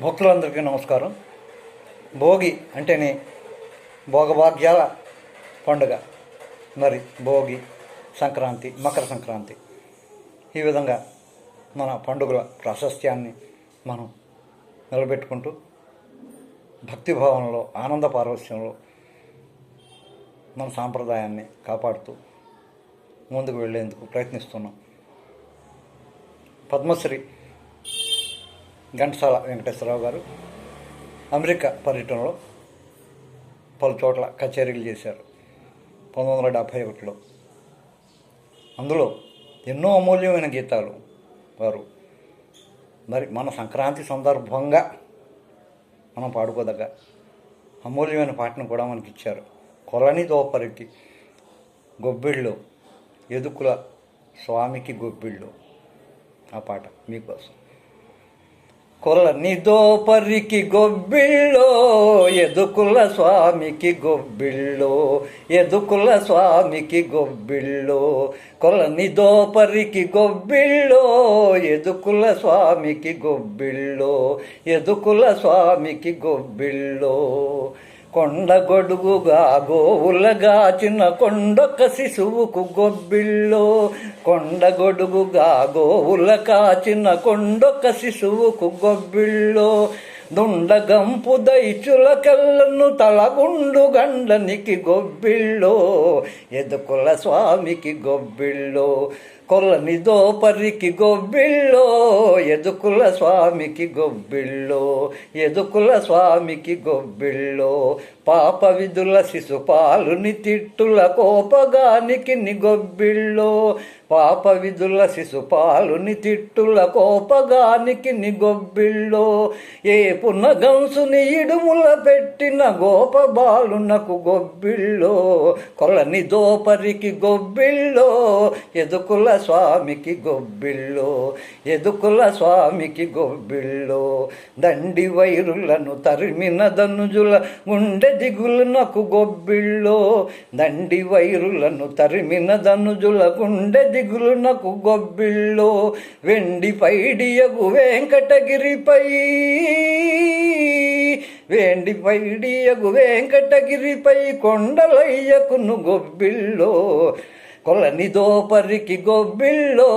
భక్తులందరికీ నమస్కారం. భోగి అంటేనే భోగభాగ్యాల పండుగ. మరి భోగి సంక్రాంతి మకర సంక్రాంతి. ఈ విధంగా మన పండుగల ప్రాశస్త్యాన్ని మనం నిలబెట్టుకుంటూ భక్తిభావంలో ఆనంద పారవస్యంలో మన సాంప్రదాయాన్ని కాపాడుతూ ముందుకు వెళ్ళేందుకు ప్రయత్నిస్తున్నాం. పద్మశ్రీ ఘంటసాల వెంకటేశ్వరరావు గారు అమెరికా పర్యటనలో పలు చోట్ల కచేరీలు చేశారు. పంతొమ్మిది వందల డెబ్భై ఒకటిలో. అందులో ఎన్నో అమూల్యమైన గీతాలు వారు. మరి మన సంక్రాంతి సందర్భంగా మనం పాడుకోదగ్గ అమూల్యమైన పాటను కూడా మనకి ఇచ్చారు కొలని దోపరికి గొబ్బిళ్ళు ఎదుకుల స్వామికి గొబ్బిళ్ళు. ఆ పాట మీకోసం. కొలని దోపరికి గొబ్బిళ్ళో ఎదుకుల స్వామికి గొబ్బిళ్ళో ఎదుకుల స్వామికి గొబ్బిళ్ళో. కొలని దోపరికి గొబ్బిళ్ళో ఎదుకుల స్వామికి గొబ్బిళ్ళో ఎదుకుల స్వామికి గొబ్బిళ్ళో. కొండ గొడుగుగా గోవులగాచిన కొండొక శిశువుకు గొబ్బిల్లో. కొండ గొడుగుగా గోవుల కాచిన కొండొక శిశువుకు గొబ్బిల్లో. దుండగంపు దైచుల కళ్ళను తలగుండు గండనికి గొబ్బిల్లో. ఎదుకుల స్వామికి గొబ్బిల్లో. కొల్లని దోపరికి గొబ్బిళ్ళో ఎదుకుల స్వామికి గొబ్బిళ్ళో ఎదుకుల స్వామికి గొబ్బిళ్ళో పాప విధుల శిశుపాలుని తిట్టుల కోపగానికి నిగొబ్బిళ్ళో పాప విధుల శిశుపాలుని తిట్టుల కోపగానికి నిగొబ్బిళ్ళో ఏ పునగంసుని ఇడుముల పెట్టిన గోప బాలునకు గొబ్బిళ్ళో కొలని దోపరికి గొబ్బిళ్ళో ఎదుకుల స్వామికి గొబ్బిళ్ళు ఎదుకుల స్వామికి గొబ్బిళ్ళు దండి వైరులను తరిమిన ధనుజుల గుండె దిగులునకు గొబ్బిళ్ళు దండి వైరులను తరిమిన ధనుజుల గుండె దిగులునకు గొబ్బిళ్ళు వెండి పైడియగు వెంకటగిరిపై వేండి పైడియగు వెంకటగిరిపై కొండలయ్యకును గొబ్బిళ్ళో కొలని దోపరికి గొబ్బిళ్ళో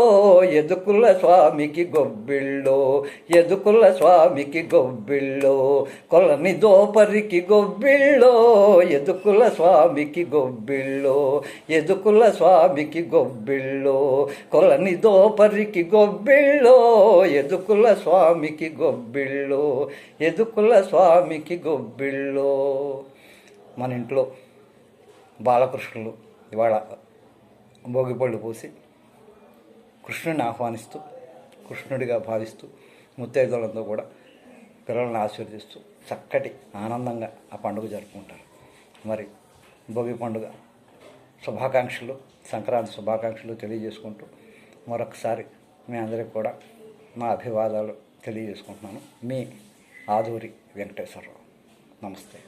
ఎదుకుల స్వామికి గొబ్బిళ్ళో ఎదుకుల స్వామికి గొబ్బిళ్ళో కొలని దోపరికి గొబ్బిళ్ళో ఎదుకుల స్వామికి గొబ్బిళ్ళో ఎదుకుల స్వామికి గొబ్బిళ్ళో కొలని దోపరికి గొబ్బిళ్ళో ఎదుకుల స్వామికి గొబ్బిళ్ళో ఎదుకుల స్వామికి గొబ్బిళ్ళో. మన ఇంట్లో బాలకృష్ణులు ఇవాళ భోగిపళ్ళు పోసి కృష్ణుని ఆహ్వానిస్తూ కృష్ణుడిగా భావిస్తూ ముత్తైదులతో కూడా పిల్లల్ని ఆశీర్వదిస్తూ చక్కటి ఆనందంగా ఆ పండుగ జరుపుకుంటారు. మరి భోగి పండుగ శుభాకాంక్షలు సంక్రాంతి శుభాకాంక్షలు తెలియజేసుకుంటూ మరొకసారి మీ అందరికి కూడా నా అభివాదాలు తెలియజేసుకుంటున్నాను. మీ ఆదూరి వెంకటేశ్వరరావు. నమస్తే.